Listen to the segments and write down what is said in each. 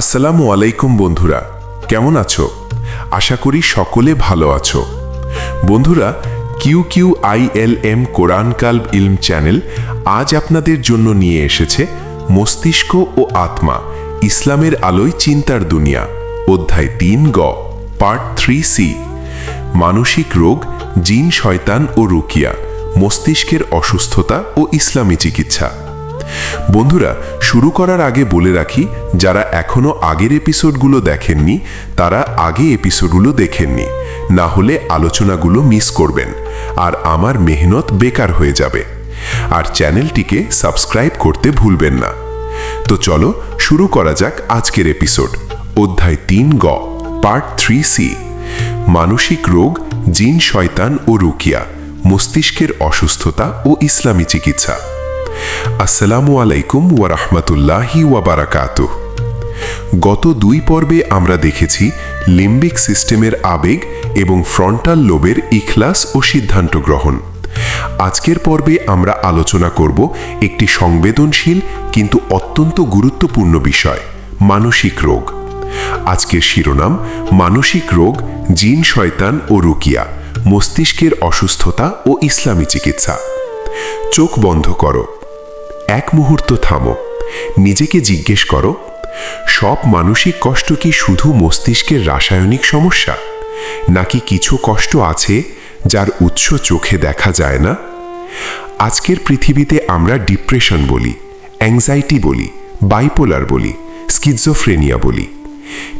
আসসালামু আলাইকুম বন্ধুরা, কেমন আছো? আশা করি সকলে ভালো আছো। বন্ধুরা, Q Q I L M কোরআন কাল্ব ইলম চ্যানেল আজ আপনাদের জন্য নিয়ে এসেছে মস্তিষ্ক ও আত্মা, ইসলামের আলোয় চিন্তার দুনিয়া, অধ্যায় তিন গ, পার্ট থ্রি সি। মানসিক রোগ, জিন শয়তান ও রুকিয়া, মস্তিষ্কের অসুস্থতা ও ইসলামী চিকিৎসা। বন্ধুরা, শুরু করার আগে বলে রাখি, যারা এখনও আগের এপিসোডগুলো দেখেননি, তারা আগে এপিসোডগুলো দেখেননি। না হলে আলোচনাগুলো মিস করবেন। আর আমার মেহনত বেকার হয়ে যাবে। আর চ্যানেলটিকে সাবস্ক্রাইব করতে ভুলবেন না। তো চলো, শুরু করা যাক আজকের এপিসোড। অধ্যায় তিন গ, পার্ট থ্রি সি। মানসিক রোগ, জিন শয়তান ও রুকিয়া, মস্তিষ্কের অসুস্থতা ও ইসলামী চিকিৎসা। আসসালামু আলাইকুম ওয়া রাহমাতুল্লাহি ওয়া বারাকাতুহ। গত দুই পর্বে আমরা দেখেছি লিম্বিক সিস্টেমের আবেগ এবং ফ্রন্টাল লোবের ইখলাস ও সিদ্ধান্ত গ্রহণ। আজকের পর্বে আমরা আলোচনা করব একটি সংবেদনশীল কিন্তু অত্যন্ত গুরুত্বপূর্ণ বিষয়, মানসিক রোগ। আজকের শিরোনাম, মানসিক রোগ, জিন শয়তান ও রুকিয়া, মস্তিষ্কের অসুস্থতা ও ইসলামী চিকিৎসা। চোখ বন্ধ করো। এক মুহূর্ত থামো। নিজেকে জিজ্ঞেস করো, সব মানসিক কষ্ট কি শুধু মস্তিষ্কের রাসায়নিক সমস্যা? নাকি কিছু কষ্ট আছে যার উৎস চোখে দেখা যায় না? আজকের পৃথিবীতে আমরা ডিপ্রেশন বলি, অ্যাংজাইটি বলি, বাইপোলার বলি, স্কিজোফ্রেনিয়া বলি।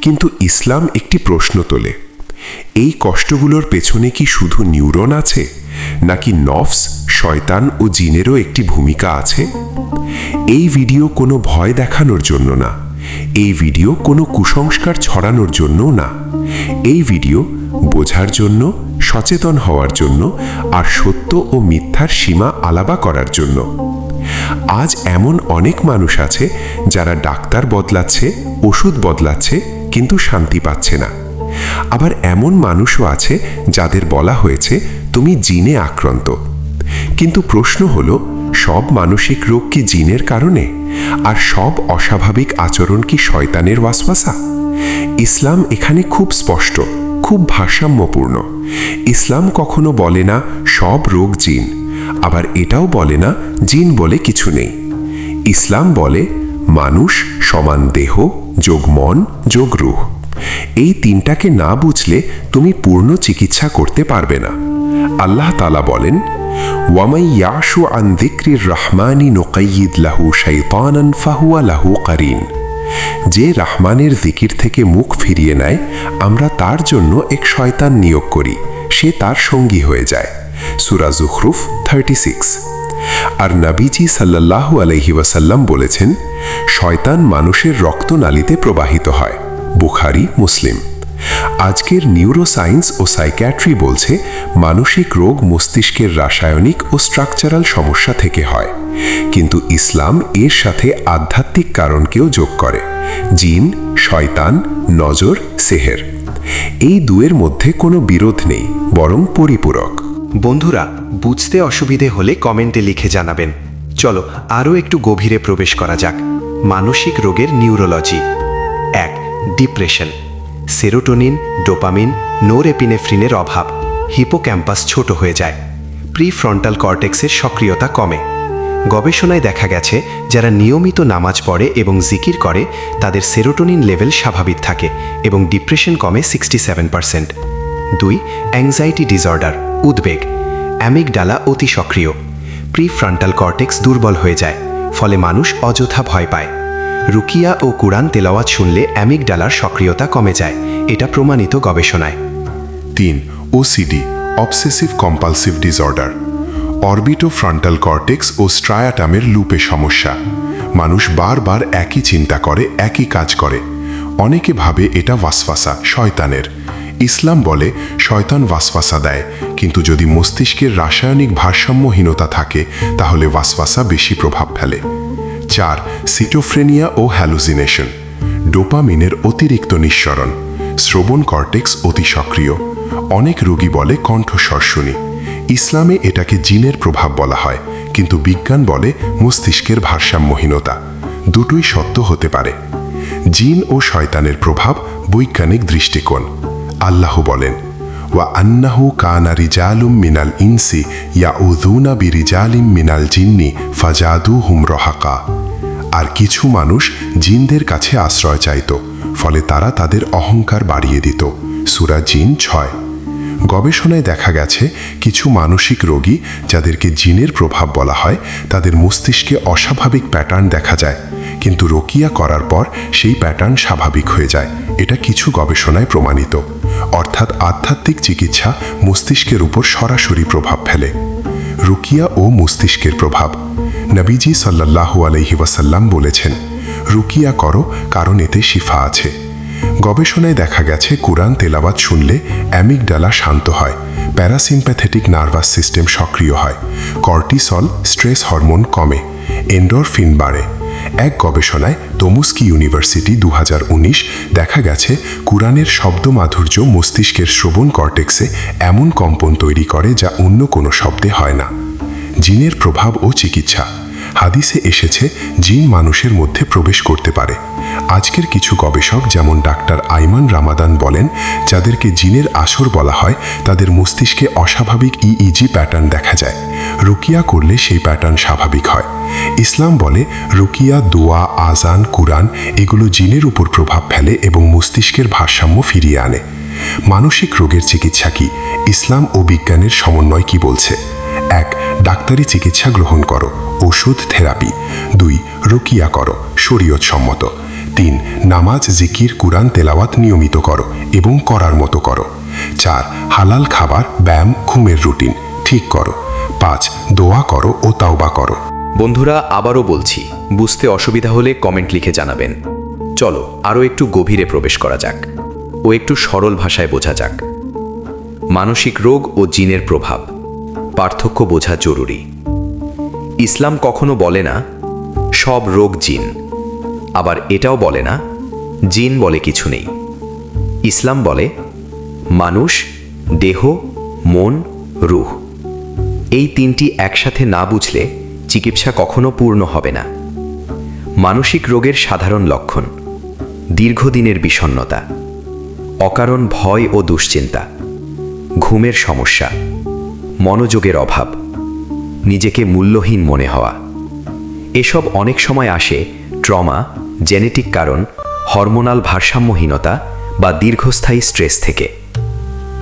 কিন্তু ইসলাম একটি প্রশ্ন তোলে, এই কষ্টগুলোর পেছনে কি শুধু নিউরন আছে? নাকি নফস, শয়তান ও জিনেরও একটি ভূমিকা আছে? এই ভিডিও কোনো ভয় দেখানোর জন্য না। এই ভিডিও কোনো কুসংস্কার ছড়ানোর জন্যও না। এই ভিডিও বোঝার জন্য, সচেতন হওয়ার জন্য আর সত্য ও মিথ্যার সীমা আলাবা করার জন্য। আজ এমন অনেক মানুষ আছে যারা ডাক্তার বদলাচ্ছে, ওষুধ বদলাচ্ছে, কিন্তু শান্তি পাচ্ছে না। আবার এমন মানুষও আছে যাদের বলা হয়েছে তুমি জিনে আক্রান্ত। কিন্তু প্রশ্ন হলো, সব মানসিক রোগ কি জিনের কারণে? আর সব অস্বাভাবিক আচরণ কি শয়তানের ওয়াসওয়াসা? ইসলাম এখানে খুব স্পষ্ট, খুব ভারসাম্যপূর্ণ। ইসলাম কখনো বলে না, সব রোগ জিন। আবার এটাও বলে না, জিন বলে কিছু নেই। ইসলাম বলে, মানুষ সমান দেহ, যোগ মন, যোগ রুহ। এই তিনটাকে না বুঝলে তুমি পূর্ণ চিকিৎসা করতে পারবে না। আল্লাহ তালা বলেন, ওয়ামাই ইয়াশু আন দিক্রির রহমানি নোকাইয়িদ লাহু শাইতানান ফাহুয়া লাহু কারিন। যে রাহমানের জিকির থেকে মুখ ফিরিয়ে নেয়, আমরা তার জন্য এক শয়তান নিয়োগ করি, সে তার সঙ্গী হয়ে যায়। সুরা জুখরুফ থার্টি সিক্স আর নাবিজি সাল্লাল্লাহু আলহি ওয়াসাল্লাম বলেছেন, শয়তান মানুষের রক্তনালীতে প্রবাহিত হয়। বুখারি, মুসলিম। আজকের নিউরোসায়েন্স ও সাইক্যাট্রি বলছে, মানসিক রোগ মস্তিষ্কের রাসায়নিক ও স্ট্রাকচারাল সমস্যা থেকে হয়। কিন্তু ইসলাম এর সাথে আধ্যাত্মিক কারণকেও যোগ করে। জিন, শয়তান, নজর, সেহের। এই দুয়ের মধ্যে কোনো বিরোধ নেই, বরং পরিপূরক। বন্ধুরা, বুঝতে অসুবিধে হলে কমেন্টে লিখে জানাবেন। চলো, আরও একটু গভীরে প্রবেশ করা যাক। মানসিক রোগের নিউরোলজি এক ডিপ্রেশন সেরোটোনিন, ডোপামিন, নোরেপিনেফ্রিনের অভাব। হিপোক্যাম্পাস ছোট হয়ে যায়। প্রিফ্রন্টাল কর্টেক্সের সক্রিয়তা কমে। গবেষণায় দেখা গেছে, যারা নিয়মিত নামাজ পড়ে এবং জিকির করে, তাদের সেরোটোনিন লেভেল স্বাভাবিক থাকে এবং ডিপ্রেশন কমে সিক্সটি সেভেন পার্সেন্ট। দুই, অ্যাংজাইটি ডিসঅর্ডার, উদ্বেগ। অ্যামিগডালা অতি সক্রিয়। প্রিফ্রন্টাল কর্টেক্স দুর্বল হয়ে যায়, ফলে মানুষ অযথা ভয় পায়। রুকিয়া ও কুরআন তেলাওয়াত শুনলে অ্যামিগডালার সক্রিয়তা কমে যায়। এটা প্রমাণিত গবেষণায়। তিন OCD obsessive compulsive disorder orbitofrontal cortex ও স্ট্রায়াটামের লুপে সমস্যা। মানুষ বারবার একই চিন্তা করে, একই কাজ করে। অনেকে ভাবে এটা ওয়াসওয়াসা, শয়তানের। ইসলাম বলে, শয়তান ওয়াসওয়াসা দেয়, কিন্তু যদি মস্তিষ্কের রাসায়নিক ভারসাম্যহীনতা থাকে, তাহলে ওয়াসওয়াসা বেশি প্রভাব ফেলে। চার, সিটোফ্রেনিয়া ও হ্যালুসিনেশন। ডোপামিনের অতিরিক্ত নিঃসরণ। শ্রবণ কর্টেক্স অতি সক্রিয়। অনেক রোগী বলে কণ্ঠস্বর শুনি। ইসলামে এটাকে জিনের প্রভাব বলা হয়, কিন্তু বিজ্ঞান বলে মস্তিষ্কের ভারসাম্যহীনতা। দুটোই সত্য হতে পারে। জিন ও শয়তানের প্রভাব বৈজ্ঞানিক দৃষ্টিকোণ। আল্লাহ বলেন, ওয়া আন্নাহু কানা রিজালুম মিনাল ইনসি ইয়াউযুনা বিরিজালিম মিনাল জিন্নি ফাজাদু হুম রহাকা। আর কিছু মানুষ জিনদের কাছে আশ্রয় চাইত, ফলে তারা তাদের অহংকার বাড়িয়ে দিত। সুরা জিন ছয়। গবেষণায় দেখা গেছে, কিছু মানসিক রোগী যাদেরকে জিনের প্রভাব বলা হয়, তাদের মস্তিষ্কে অস্বাভাবিক প্যাটার্ন দেখা যায়। কিন্তু রোকিয়া করার পর সেই প্যাটার্ন স্বাভাবিক হয়ে যায়। এটা কিছু গবেষণায় প্রমাণিত। অর্থাৎ আধ্যাত্মিক চিকিৎসা মস্তিষ্কের উপর সরাসরি প্রভাব ফেলে। রুকিয়া ও মস্তিষ্কের প্রভাব। নবীজি সাল্লাল্লাহু আলহি ওয়াসাল্লাম বলেছেন, রুকিয়া করো, কারণ এতে শিফা আছে। গবেষণায় দেখা গেছে, কোরআন তেলাওয়াত শুনলে অ্যামিকডালা শান্ত হয়, প্যারাসিম্প্যাথেটিক নার্ভাস সিস্টেম সক্রিয় হয়, কর্টিসল, স্ট্রেস হরমোন কমে, এন্ডরফিন বাড়ে। এক গবেষণায় তমুস্কি ইউনিভার্সিটি দু হাজার উনিশ দেখা গেছে, কোরআনের শব্দ মাধুর্য মস্তিষ্কের শ্রবণ কর্টেক্সে এমন কম্পন তৈরি করে যা অন্য কোনো শব্দে হয় না। জিনের প্রভাব ও চিকিৎসা। হাদিসে এসেছে, জিন মানুষের মধ্যে প্রবেশ করতে পারে। আজকের কিছু গবেষক যেমন ডাক্তার আইমান রামাদান বলেন, যাদেরকে জিনের আসর বলা হয়, তাদের মস্তিষ্কে অস্বাভাবিক ইইজি প্যাটার্ন দেখা যায়। রুকিয়া করলে সেই প্যাটার্ন স্বাভাবিক হয়। ইসলাম বলে, রুকিয়া, দোয়া আজান কুরআন এগুলো জিনের উপর প্রভাব ফেলে এবং মস্তিষ্কের ভারসাম্য ফিরিয়ে আনে। মানসিক রোগের চিকিৎসা কি? ইসলাম ও বিজ্ঞানের সমন্বয় কি বলছে? এক ডাক্তারি চিকিৎসা গ্রহণ করো। ওষুধ থেরাপি। দুই, রুকিয়া করো। শরীয়ত সম্মত তিন, নামাজ, জিকির, কুরআন, তেলাওয়াত নিয়মিত করো এবং করার মতো করো। চার, হালাল খাবার, ব্যায়াম, ঘুমের রুটিন ঠিক করো। পাঁচ, দোয়া করো ও তাওবা করো। বন্ধুরা, আবারও বলছি, বুঝতে অসুবিধা হলে কমেন্ট লিখে জানাবেন। চলো, আরও একটু গভীরে প্রবেশ করা যাক ও একটু সরল ভাষায় বোঝা যাক। মানসিক রোগ ও জিনের প্রভাব। পার্থক্য বোঝা জরুরি। ইসলাম কখনো বলে না, সব রোগ জিন। আবার এটাও বলে না, জিন বলে কিছু নেই। ইসলাম বলে, মানুষ, দেহ, মন, রুহ। এই তিনটি একসাথে না বুঝলে চিকিৎসা কখনো পূর্ণ হবে না। মানসিক রোগের সাধারণ লক্ষণ, দীর্ঘদিনের বিষণ্ণতা, অকারণ ভয় ও দুশ্চিন্তা, ঘুমের সমস্যা। মনোযোগের অভাব, নিজেকে মূল্যহীন মনে হওয়া। এসব অনেক সময় আসে ট্রমা, জেনেটিক কারণ, হরমোনাল ভারসাম্যহীনতা বা দীর্ঘস্থায়ী স্ট্রেস থেকে।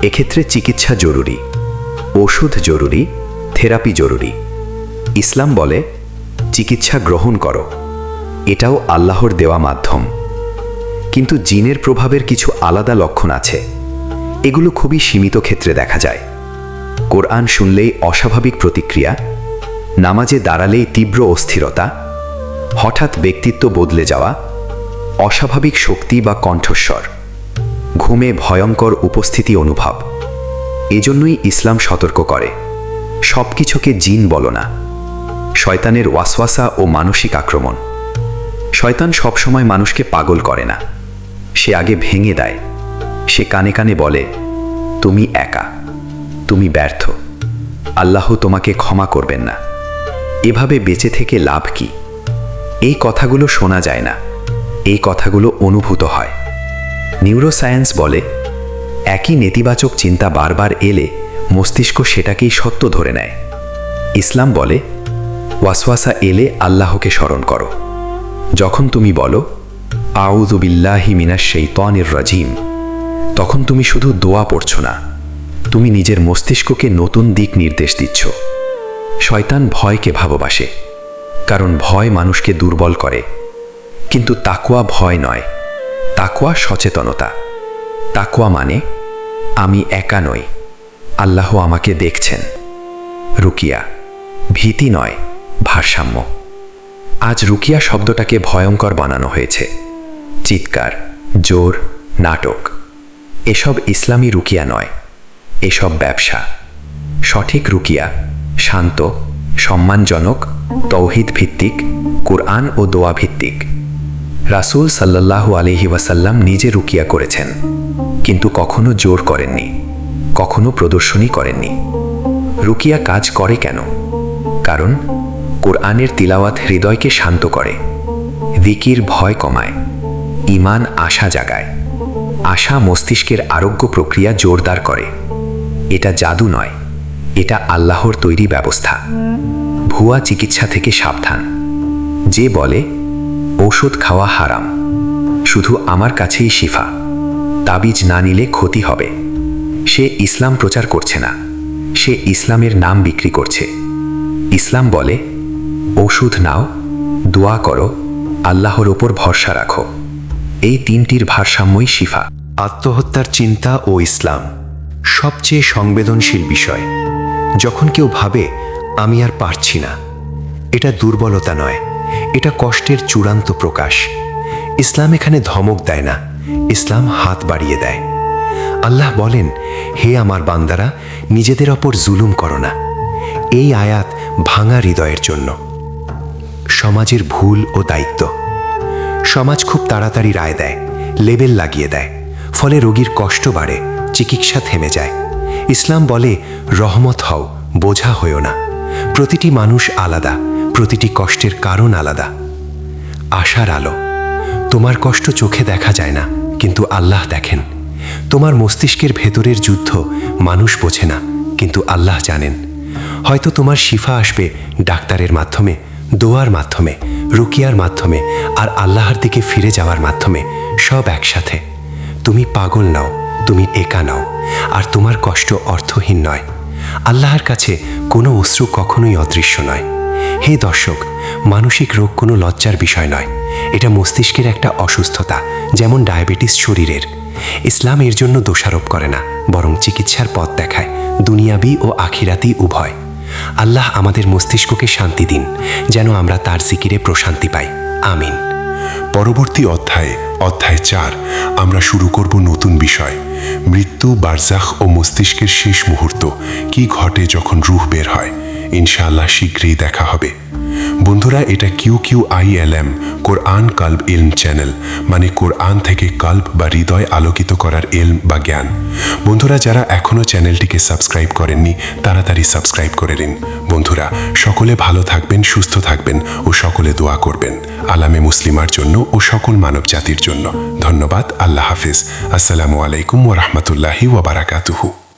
এক্ষেত্রে চিকিৎসা জরুরি, ওষুধ জরুরি, থেরাপি জরুরি। ইসলাম বলে, চিকিৎসা গ্রহণ করো, এটাও আল্লাহর দেওয়া মাধ্যম। কিন্তু জিনের প্রভাবের কিছু আলাদা লক্ষণ আছে। এগুলো খুবই সীমিত ক্ষেত্রে দেখা যায়। কোরআন শুনলেই অস্বাভাবিক প্রতিক্রিয়া, নামাজে দাঁড়ালেই তীব্র অস্থিরতা, হঠাৎ ব্যক্তিত্ব বদলে যাওয়া, অস্বাভাবিক শক্তি বা কণ্ঠস্বর, ঘুমে ভয়ঙ্কর উপস্থিতি অনুভব। এজন্যই ইসলাম সতর্ক করে সব কিছুকে জিন বলো না। শয়তানের ওয়াসওয়াসা ও মানসিক আক্রমণ। শয়তান সবসময় মানুষকে পাগল করে না। সে আগে ভেঙে দেয়। সে কানে কানে বলে, তুমি একা। তুমি ব্যর্থ। আল্লাহ তোমাকে ক্ষমা করবেন না। এভাবে বেঁচে থেকে লাভ কি? এই কথাগুলো শোনা যায় না। এই কথাগুলো অনুভূত হয়। নিউরোসায়েন্স বলে, একই নেতিবাচক চিন্তা বারবার এলে মস্তিষ্ক সেটাকেই সত্য ধরে নেয়। ইসলাম বলে, ওয়াসওয়াসা এলে আল্লাহকে স্মরণ করো। যখন তুমি বলো আউদুবিল্লাহি মিনাস সেইতানির রাজিম তখন তুমি শুধু দোয়া পড়ছ না। তুমি নিজের মস্তিষ্ককে নতুন দিক নির্দেশ দিচ্ছ। শয়তান ভয়কে ভালোবাসে, কারণ ভয় মানুষকে দুর্বল করে। কিন্তু তাকুয়া ভয় নয় তাকুয়া সচেতনতা। তাকুয়া মানে আমি একা নই, আল্লাহ আমাকে দেখছেন। রুকিয়া, ভীতি নয়, ভারসাম্য। আজ রুকিয়া শব্দটাকে ভয়ঙ্কর বানানো হয়েছে। চিৎকার, জোর, নাটক। এসব ইসলামী রুকিয়া নয় এসব ব্যবসা। সঠিক রুকিয়া, শান্ত, সম্মানজনক তৌহিদ ভিত্তিক কোরআন ও দোয়া ভিত্তিক রাসূল সাল্লাল্লাহু আলহি ওয়াসাল্লাম নিজে রুকিয়া করেছেন, কিন্তু কখনো জোর করেননি, কখনো প্রদর্শনী করেননি। রুকিয়া কাজ করে কেন? কারণ কোরআনের তিলাওয়াত হৃদয়কে শান্ত করে দিকির ভয় কমায় ইমান আশা জাগায়, আশা মস্তিষ্কের আরোগ্য প্রক্রিয়া জোরদার করে। এটা জাদু নয়, এটা আল্লাহর তৈরি ব্যবস্থা। ভুয়া চিকিৎসা থেকে সাবধান। যে বলে, ঔষধ খাওয়া হারাম, শুধু আমার কাছেই শিফা, তাবিজ না নিলে ক্ষতি হবে। সে ইসলাম প্রচার করছে না, সে ইসলামের নাম বিক্রি করছে। ইসলাম বলে ওষুধ নাও, দোয়া করো, আল্লাহর ওপর ভরসা রাখো। এই তিনটির ভারসাম্যই শিফা। আত্মহত্যার চিন্তা ও ইসলাম। সবচেয়ে সংবেদনশীল বিষয়। যখন কেউ ভাবে, আমি আর পারছি না। এটা দুর্বলতা নয়, এটা কষ্টের চূড়ান্ত প্রকাশ। ইসলাম এখানে ধমক দেয় না, ইসলাম হাত বাড়িয়ে দেয়। আল্লাহ বলেন, হে আমার বান্দারা, নিজেদের ওপর জুলুম করো না। এই আয়াত ভাঙা হৃদয়ের জন্য। সমাজের ভুল ও দায়িত্ব। সমাজ খুব তাড়াতাড়ি রায় দেয়, লেবেল লাগিয়ে দেয়, ফলে রোগীর কষ্ট বাড়ে। চিকিৎসা থেমে যায়। ইসলাম বলে, রহমত হও, বোঝা হয়েও না। প্রতিটি মানুষ আলাদা, প্রতিটি কষ্টের কারণ আলাদা। আশার আলো, তোমার কষ্ট চোখে দেখা যায় না, কিন্তু আল্লাহ দেখেন। তোমার মস্তিষ্কের ভেতরের যুদ্ধ মানুষ বোঝে না, কিন্তু আল্লাহ জানেন। হয়তো তোমার শিফা আসবে ডাক্তারের মাধ্যমে, দোয়ার মাধ্যমে, রুকিয়ার মাধ্যমে, আর আল্লাহর দিকে ফিরে যাওয়ার মাধ্যমে, সব একসাথে। তুমি পাগল নাও তুমি একা নাও, আর তোমার কষ্ট অর্থহীন নয়। আল্লাহর কাছে কোনো অশ্রু কখনোই অদৃশ্য নয়। হে দর্শক, মানসিক রোগ কোনো লজ্জার বিষয় নয়। এটা মস্তিষ্কের একটা অসুস্থতা, যেমন ডায়াবেটিস শরীরের। ইসলাম এর জন্য দোষারোপ করে না, বরং চিকিৎসার পথ দেখায়, দুনিয়াবি ও আখিরাতি উভয়। আল্লাহ আমাদের মস্তিষ্ককে শান্তি দিন, যেন আমরা তার জিকিরে প্রশান্তি পাই। আমিন। পরবর্তী অধ্যায়ে, অধ্যায় চার, আমরা শুরু করব নতুন বিষয়। মৃত্যু বারজাখ ও মস্তিষ্কের শেষ মুহূর্ত, কি ঘটে যখন রুহ বের হয়? ইনশাআল্লাহ শীঘ্রই দেখা হবে। বন্ধুরা, এটা Q Q I L M, কোরআন কাল্ব ইলম চ্যানেল মানে কোরআন থেকে কাল্ব বা হৃদয় আলোকিত করার এলম বা জ্ঞান। বন্ধুরা, যারা এখনও চ্যানেলটিকে সাবস্ক্রাইব করেননি, তাড়াতাড়ি সাবস্ক্রাইব করে নিন। বন্ধুরা, সকলে ভালো থাকবেন, সুস্থ থাকবেন ও সকলে দোয়া করবেন। আলামে মুসলিমার জন্য ও সকল মানব জাতির জন্য। ধন্যবাদ, আল্লাহ হাফিজ। আসসালামু আলাইকুম ওরহমতুল্লাহি ওবরাকাতুহু